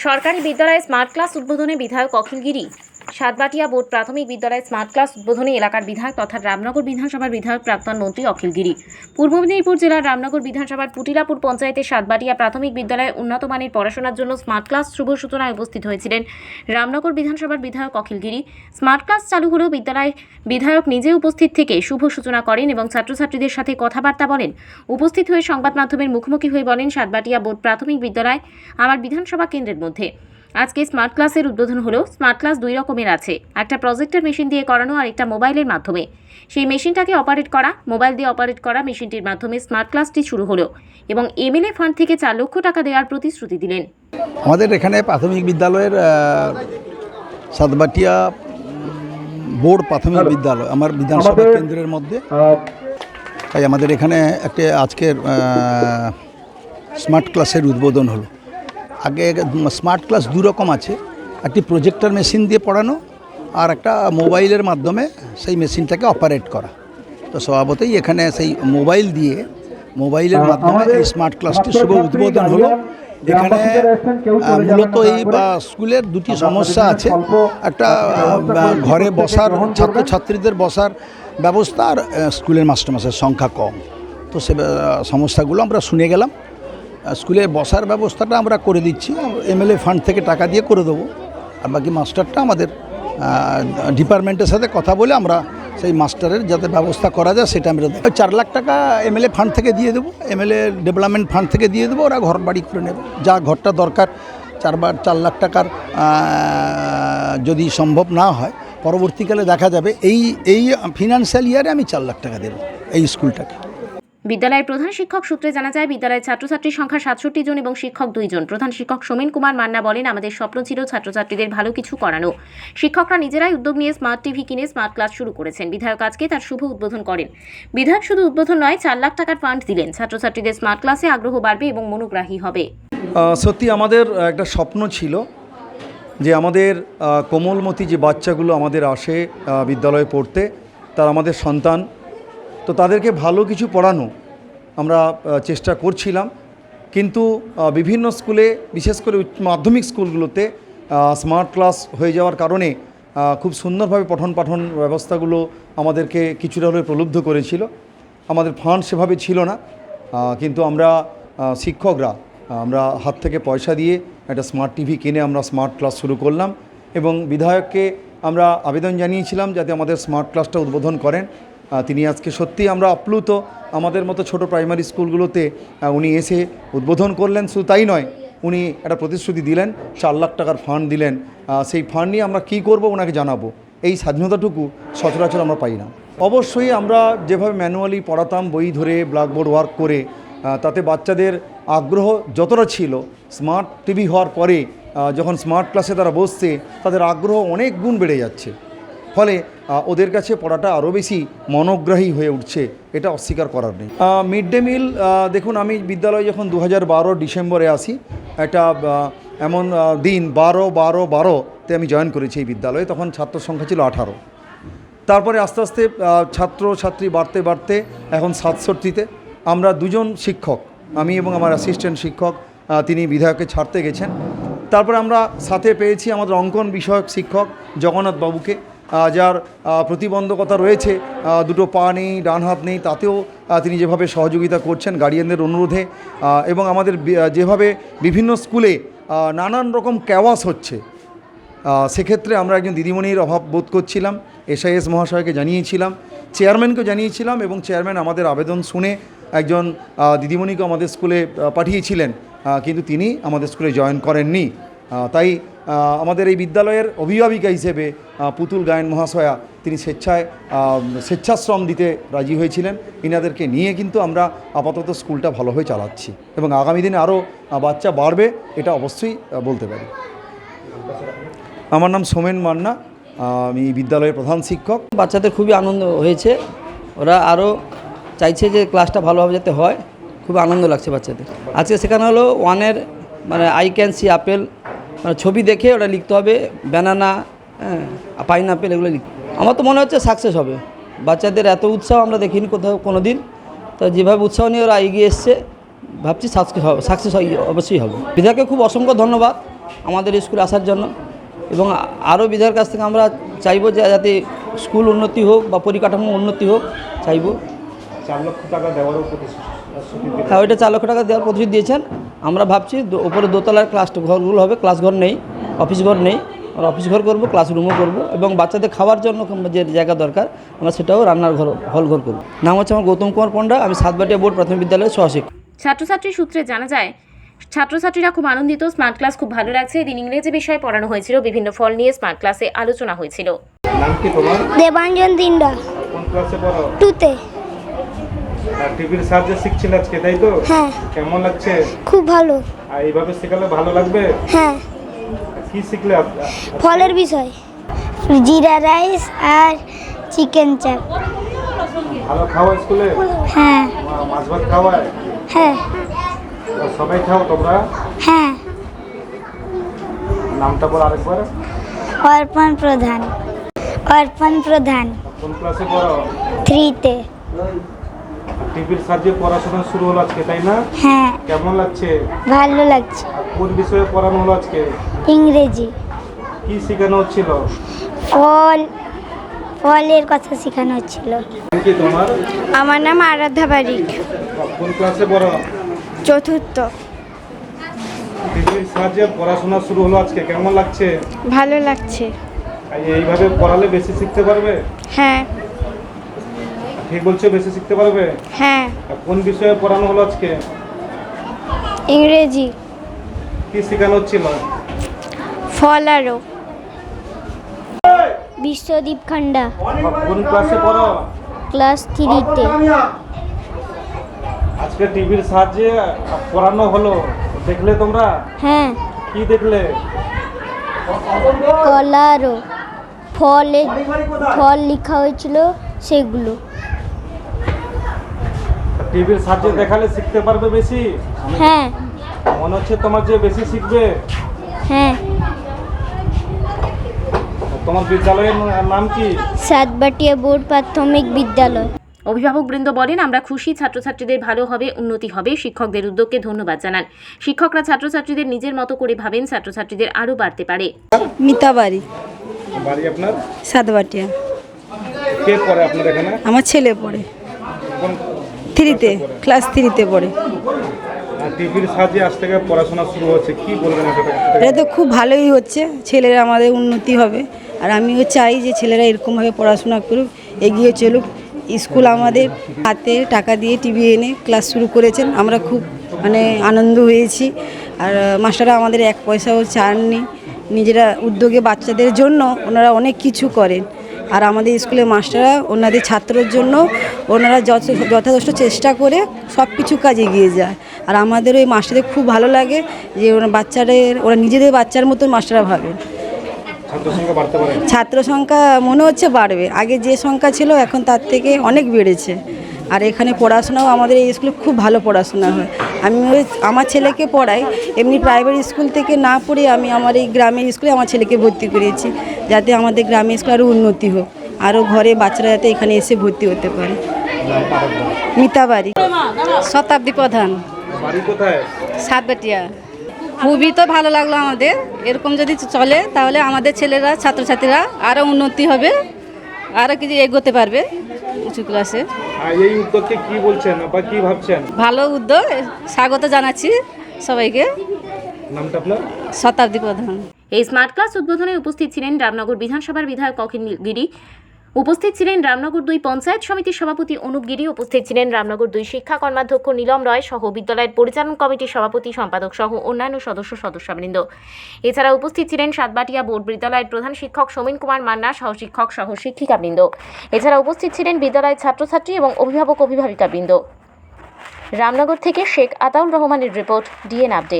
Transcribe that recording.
সরকারি বিদ্যালয়ে smart class উদ্বোধনে বিধায়ক অখিলগিরি সাতবাটিয়া বোর্ড প্রাথমিক বিদ্যালয়ে স্মার্ট ক্লাস উদ্বোধনী এলাকার বিধায়ক তথা রামনগর বিধানসভার বিধায়ক প্রাক্তন মন্ত্রী অখিলগিরি পূর্ব মেদিনীপুর জেলার রামনগর বিধানসভার পুটিলাপুর পঞ্চায়েতের সাতবাটিয়া প্রাথমিক বিদ্যালয়ে উন্নত মানের পড়াশোনার জন্য স্মার্ট ক্লাস শুভ সূচনায় উপস্থিত হয়েছিলেন রামনগর বিধানসভার বিধায়ক অখিলগিরি স্মার্ট ক্লাস চালু হলেও বিদ্যালয়ে বিধায়ক নিজে উপস্থিত থেকে শুভ সূচনা করেন এবং ছাত্রছাত্রীদের সাথে কথাবার্তা বলেন। উপস্থিত হয়ে সংবাদ মাধ্যমের মুখোমুখি হয়ে বলেন সাতবাটিয়া বোর্ড প্রাথমিক বিদ্যালয় আমার বিধানসভা কেন্দ্রের মধ্যে। আজকে স্মার্ট ক্লাসের উদ্বোধন হলেও স্মার্ট ক্লাস দুই রকমের আছে। একটা প্রজেক্টর মেশিন দিয়ে করানো আর একটা মোবাইলের মাধ্যমে। সেই মেশিনটাকে অপারেট করা মোবাইল দিয়ে অপারেট করা মেশিনটির মাধ্যমে স্মার্ট ক্লাসটি শুরু হলো এবং এমএলএ ফান্ড থেকে চার লক্ষ টাকা দেওয়ার প্রতিশ্রুতি দিলেন। আমাদের এখানে প্রাথমিক বিদ্যালয়ের সাতবাটিয়া বোর্ড প্রাথমিক বিদ্যালয় আমার বিধানসভা কেন্দ্রের মধ্যে। তাই আমাদের এখানে একটা আজকের স্মার্ট ক্লাসের উদ্বোধন হলো। আগে স্মার্ট ক্লাস দু রকম আছে। একটি প্রজেক্টর মেশিন দিয়ে পড়ানো আর একটা মোবাইলের মাধ্যমে সেই মেশিনটাকে অপারেট করা। তো স্বভাবতই এখানে সেই মোবাইল দিয়ে মোবাইলের মাধ্যমে এই স্মার্ট ক্লাসটি শুভ উদ্বোধন হলো। এখানে মূলত এই বা স্কুলের দুটি সমস্যা আছে। একটা ঘরে বসার ছাত্রছাত্রীদের বসার ব্যবস্থা আর স্কুলের মাস্টারমাসের সংখ্যা কম। তো সে সমস্যাগুলো আমরা শুনে গেলাম। স্কুলে বসার ব্যবস্থাটা আমরা করে দিচ্ছি। এমএলএ ফান্ড থেকে টাকা দিয়ে করে দেবো। আর বাকি মাস্টারটা আমাদের ডিপার্টমেন্টের সাথে কথা বলে আমরা সেই মাস্টারের যাতে ব্যবস্থা করা যায় সেটা আমরা দেখব। চার লাখ টাকা এমএলএ ফান্ড থেকে দিয়ে দেবো। এমএলএ ডেভেলপমেন্ট ফান্ড থেকে দিয়ে দেবো। ওরা ঘর বাড়ি করে নেবে। যা ঘরটা দরকার চারবার চার লাখ টাকার যদি সম্ভব না হয়, পরবর্তীকালে দেখা যাবে এই এই ফিনান্সিয়াল ইয়ারে আমি চার লাখ টাকা দেবো এই স্কুলটাকে। বিদ্যালয়ের প্রধান শিক্ষক সূত্রে জানা যায়, বিদ্যালয়ের ছাত্রছাত্রীর সংখ্যা সাতষট্টি জন এবং শিক্ষক দুইজন প্রধান শিক্ষক সোমেন কুমার মান্না বলেন, আমাদের স্বপ্ন ছিল ছাত্রছাত্রীদের ভালো কিছু করানো। শিক্ষকরা নিজেরাই উদ্যোগ নিয়ে স্মার্ট টিভি কিনে স্মার্ট ক্লাস শুরু করেছেন। বিধায়ক আজকে তার শুভ উদ্বোধন করেন। বিধায়ক শুধু উদ্বোধন নয়, চার লাখ টাকার ফান্ড দিলেন। ছাত্রছাত্রীদের স্মার্ট ক্লাসে আগ্রহ বাড়বে এবং মনোগ্রাহী হবে। সত্যি আমাদের একটা স্বপ্ন ছিল যে আমাদের কোমলমতি যে বাচ্চাগুলো আমাদের আসে বিদ্যালয়ে পড়তে, তার আমাদের সন্তান তো তাদেরকে ভালো কিছু পড়ানো আমরা চেষ্টা করছিলাম। কিন্তু বিভিন্ন স্কুলে, বিশেষ করে মাধ্যমিক স্কুলগুলোতে স্মার্ট ক্লাস হয়ে যাওয়ার কারণে খুব সুন্দরভাবে পঠন পাঠন ব্যবস্থাগুলো আমাদেরকে কিছুটা হলে প্রলুব্ধ করেছিল। আমাদের ফান্ড সেভাবে ছিল না কিন্তু আমরা শিক্ষকরা আমরা হাত থেকে পয়সা দিয়ে একটা স্মার্ট টিভি কিনে আমরা স্মার্ট ক্লাস শুরু করলাম এবং বিধায়ককে আমরা আবেদন জানিয়েছিলাম যাতে আমাদের স্মার্ট ক্লাসটা উদ্বোধন করেন। তিনি আজকে সত্যি আমরা আপ্লুত আমাদের মতো ছোট প্রাইমারি স্কুলগুলোতে উনি এসে উদ্বোধন করলেন। শুধু তাই নয়, উনি একটা প্রতিশ্রুতি দিলেন, চার লাখ টাকার ফান্ড দিলেন। সেই ফান্ড নিয়ে আমরা কী করব ওনাকে জানাব? এই স্বাধীনতাটুকু সচরাচর আমরা পাই না। অবশ্যই আমরা যেভাবে ম্যানুয়ালি পড়াতাম, বই ধরে ব্ল্যাকবোর্ড ওয়ার্ক করে তাতে বাচ্চাদের আগ্রহ যতটা ছিল স্মার্ট টিভি হওয়ার পরে যখন স্মার্ট ক্লাসে তারা বসছে, তাদের আগ্রহ অনেক গুণ বেড়ে যাচ্ছে। ফলে ওদের কাছে পড়াটা আরও বেশি মনোগ্রাহী হয়ে উঠছে, এটা অস্বীকার করার নেই। মিড ডে মিল দেখুন, আমি বিদ্যালয়ে যখন দু হাজার বারো ডিসেম্বরে আসি, একটা এমন দিন, বারো বারো বারোতে আমি জয়েন করেছি এই বিদ্যালয়ে, তখন ছাত্র সংখ্যা ছিল আঠারো। তারপরে আস্তে আস্তে ছাত্র, ছাত্রী বাড়তে বাড়তে এখন সাতষট্টিতে। আমরা দুজন শিক্ষক, আমি এবং আমার অ্যাসিস্ট্যান্ট শিক্ষক তিনি বিধায়ককে ছাড়তে গেছেন। তারপরে আমরা সাথে পেয়েছি আমাদের অঙ্কন বিষয়ক শিক্ষক জগন্নাথ বাবুকে যার প্রতিবন্ধকতা রয়েছে দুটো পা নেই, ডান হাত নেই, তাতেও তিনি যেভাবে সহযোগিতা করছেন গার্ডিয়ানদের অনুরোধে এবং আমাদের যেভাবে বিভিন্ন স্কুলে নানান রকম ক্যাওয়াস হচ্ছে সেক্ষেত্রে আমরা একজন দিদিমণির অভাব বোধ করছিলাম, এসআইএস মহাশয়কে জানিয়েছিলাম চেয়ারম্যানকে জানিয়েছিলাম, এবং চেয়ারম্যান আমাদের আবেদন শুনে একজন দিদিমণিকে আমাদের স্কুলে পাঠিয়েছিলেন কিন্তু তিনি আমাদের স্কুলে জয়েন করেননি তাই আমাদের এই বিদ্যালয়ের অভিভাবিকা হিসেবে পুতুল গায়ন মহাশয়া তিনি স্বেচ্ছায় স্বেচ্ছাশ্রম দিতে রাজি হয়েছিলেন। ইনাদেরকে নিয়ে কিন্তু আমরা আপাতত স্কুলটা ভালোভাবে চালাচ্ছি এবং আগামী দিনে আরও বাচ্চা বাড়বে এটা অবশ্যই বলতে পারি। আমার নাম সোমেন মান্না আমি বিদ্যালয়ের প্রধান শিক্ষক। বাচ্চাদের খুবই আনন্দ হয়েছে। ওরা আরও চাইছে যে ক্লাসটা ভালোভাবে যাতে হয়। খুব আনন্দ লাগছে বাচ্চাদের। আজকে সেখানে হলো ওয়ানের মানে আই ক্যান সি আপেল মানে ছবি দেখে ওটা লিখতে হবে ব্যানানা হ্যাঁ পাইনাপেল এগুলো লিখতে আমার তো মনে হচ্ছে সাকসেস হবে। বাচ্চাদের এত উৎসাহ আমরা দেখিনি কোথাও কোনো দিন তো যেভাবে উৎসাহ নিয়ে ওরা এগিয়ে এসছে, ভাবছি সাকসেস হবে সাকসেস অবশ্যই হবে। বিধাকে খুব অসংখ্য ধন্যবাদ আমাদের স্কুলে আসার জন্য। এবং আরও বিধায়কের কাছ থেকে আমরা চাইব যে যাতে স্কুল উন্নতি হোক বা পরিকাঠামো উন্নতি হোক, চাইব। চার লক্ষ টাকা দেওয়ারও প্রতিশ্রুতি। হ্যাঁ ওইটা চার লক্ষ টাকা দেওয়ার প্রতিশ্রুতি দিয়েছেন। আমরা ভাবছি ওপরে দোতলার ক্লাস ঘরগুলো হবে ক্লাস ঘর নেই অফিস ঘর নেই। আমরা অফিস ঘর করব ক্লাসরুমও করব এবং বাচ্চাদের খাওয়ার জন্য যে জায়গা দরকার আমরা সেটাও রান্নার ঘর হল ঘর করব। নাম হচ্ছে আমার গৌতম কুমার পণ্ডা আমি সাতবাটিয়া বোর্ড প্রাথমিক বিদ্যালয়ের সহশিক্ষক। ছাত্রছাত্রী সূত্রে জানা যায় ছাত্রছাত্রীরা খুব আনন্দিত স্মার্ট ক্লাস খুব ভালো লাগছে। এদিন ইংরেজি বিষয়ে পড়ানো হয়েছিল বিভিন্ন ফল নিয়ে স্মার্ট ক্লাসে আলোচনা হয়েছিল। নাম কি দেবাঞ্জন দিন্ডা কোন ক্লাসে পড়ো টুতে আর টিভির সাহায্যে শিখছিলে আজকে তাই তো? হ্যাঁ। কেমন লাগছে? খুব ভালো। আর এইভাবে শেখালে ভালো লাগবে? হ্যাঁ। কি শিখলে ফলের বিষয়। জিরা রাইস আর চিকেন চাপ। ভালো খাওয়া স্কুলে? হ্যাঁ। মাছ ভাত খাওয়ায়? হ্যাঁ। সবাই খাও তোমরা? হ্যাঁ। নামটা বল আরেকবার। অর্পণ প্রধান। অর্পণ প্রধান। কোন ক্লাসে পড়ো? থ্রিতে। টিভির সাহায্যে পড়াশোনা শুরু হলো আজকে তাই না? হ্যাঁ। কেমন লাগছে? ভালো লাগছে। কোন বিষয়ে পড়ানো হলো আজকে? ইংরেজি। কি শেখানো হচ্ছিল? ফল ফলের কথা শেখানো হচ্ছিল। কি তোমার? আমার নাম আরাধ্যা বারিক কোন ক্লাসে পড়ো? চতুর্থ। টিভির সাহায্যে পড়াশোনা শুরু হলো আজকে কেমন লাগছে? ভালো লাগছে। এইভাবে পড়ালে বেশি শিখতে পারবে? হ্যাঁ। ঠিক বলছো বেশি শিখতে পারবে? হ্যাঁ। কোন বিষয়ে পড়ানো হলো আজকে? ইংরেজি। কি শেখানো হচ্ছিল ফল আরও বিশ্বদীপ খান্ডা। কোন ক্লাসে পড়ো? ক্লাস থ্রিতে। আজকে টিভির সাহায্যে পড়ানো হলো দেখলে তোমরা? হ্যাঁ। কি দেখলে? কলারও ফলে ফল লেখা হয়েছিল সেগুলো। টিভির সাহায্যে দেখালে শিখতে পারবে বেশি? হ্যাঁ। মনে হচ্ছে তোমার যে বেশি শিখবে। হ্যাঁ। তোমার বিদ্যালয়ের নাম কি? সাতবাটিয়া বোর্ড প্রাথমিক বিদ্যালয়। অভিভাবকবৃন্দ বলেন আমরা খুশি ছাত্রছাত্রীদের ভালো হবে উন্নতি হবে শিক্ষকদের উদ্যোগকে ধন্যবাদ জানান। শিক্ষকরা ছাত্রছাত্রীদের নিজের মতো করে ভাবেন ছাত্রছাত্রীদের আরও বাড়তে পারে। মিতাবাড়ি। বাড়ি বাড়ি আপনার? সাতবাটিয়া। কে পড়ে আপনার এখানে? আমার ছেলে পড়ে। থ্রিতে ক্লাস থ্রিতে পড়ে। টিভির সাহায্যে আজ থেকে পড়াশোনা শুরু হচ্ছে কি বলবেন এটা তো খুব ভালোই হচ্ছে ছেলেরা আমাদের উন্নতি হবে। আর আমিও চাই যে ছেলেরা এরকমভাবে পড়াশোনা করুক এগিয়ে চলুক। স্কুল আমাদের হাতে টাকা দিয়ে টিভি এনে ক্লাস শুরু করেছেন আমরা খুব মানে আনন্দ হয়েছি। আর মাস্টাররা আমাদের এক পয়সাও চাননি নিজেরা উদ্যোগে বাচ্চাদের জন্য ওনারা অনেক কিছু করেন। আর আমাদের স্কুলের মাস্টাররা ওনাদের ছাত্রর জন্য ওনারা যথেষ্ট চেষ্টা করে সব কিছু কাজ এগিয়ে যায়। আর আমাদের ওই মাস্টারদের খুব ভালো লাগে যে ওরা বাচ্চাদের, ওরা নিজেদের বাচ্চার মতন মাস্টাররা পারে ছাত্র সংখ্যা মনে হচ্ছে বাড়বে। আগে যে সংখ্যা ছিল এখন তার থেকে অনেক বেড়েছে। আর এখানে পড়াশোনাও আমাদের এই স্কুলে খুব ভালো পড়াশোনা হয়। আমি ওই আমার ছেলেকে পড়াই এমনি প্রাইভেট স্কুল থেকে না পড়ে আমি আমার এই গ্রামের স্কুলে আমার ছেলেকে ভর্তি করিয়েছি যাতে আমাদের গ্রামের স্কুল আরও উন্নতি হোক আরও ঘরে বাচ্চারা যাতে এখানে এসে ভর্তি হতে পারে। মিতাবাড়ি। শতাব্দী প্রধান। সাতবাটিয়া। খুবই তো ভালো লাগল আমাদের এরকম যদি চলে তাহলে আমাদের ছেলেরা ছাত্রছাত্রীরা আরও উন্নতি হবে। আরও কিছু এগোতে পারবে উঁচু ক্লাসে আর এই উদ্যোগকে কি বলছেন বা কি ভাবছেন? ভালো উদ্যোগ স্বাগত জানাচ্ছি সবাইকে। নামটা আপনার? শতাব্দী প্রধান। এই স্মার্ট ক্লাস উদ্বোধনে উপস্থিত ছিলেন রামনগর বিধানসভার বিধায়ক অখিল গিরি উপস্থিত ছিলেন রামনগর দুই পঞ্চায়েত সমিতির সভাপতি অনুপ গিরি, উপস্থিত ছিলেন রামনগর দুই শিক্ষা কর্মাধ্যক্ষ নীলম রয় সহ বিদ্যালয়ের পরিচালন কমিটির সভাপতি সম্পাদক সহ অন্যান্য সদস্য সদস্যবৃন্দ। এছাড়া উপস্থিত ছিলেন সাতবাটিয়া বোর্ড বিদ্যালয়ের প্রধান শিক্ষক সমীন কুমার মান্না সহ শিক্ষক সহ শিক্ষিকাবৃন্দ। এছাড়া উপস্থিত ছিলেন বিদ্যালয়ের ছাত্রছাত্রী এবং অভিভাবক অভিভাবিকাবৃন্দ রামনগর থেকে শেখ আতাউর রহমানের রিপোর্ট, ডিএন আপডেট।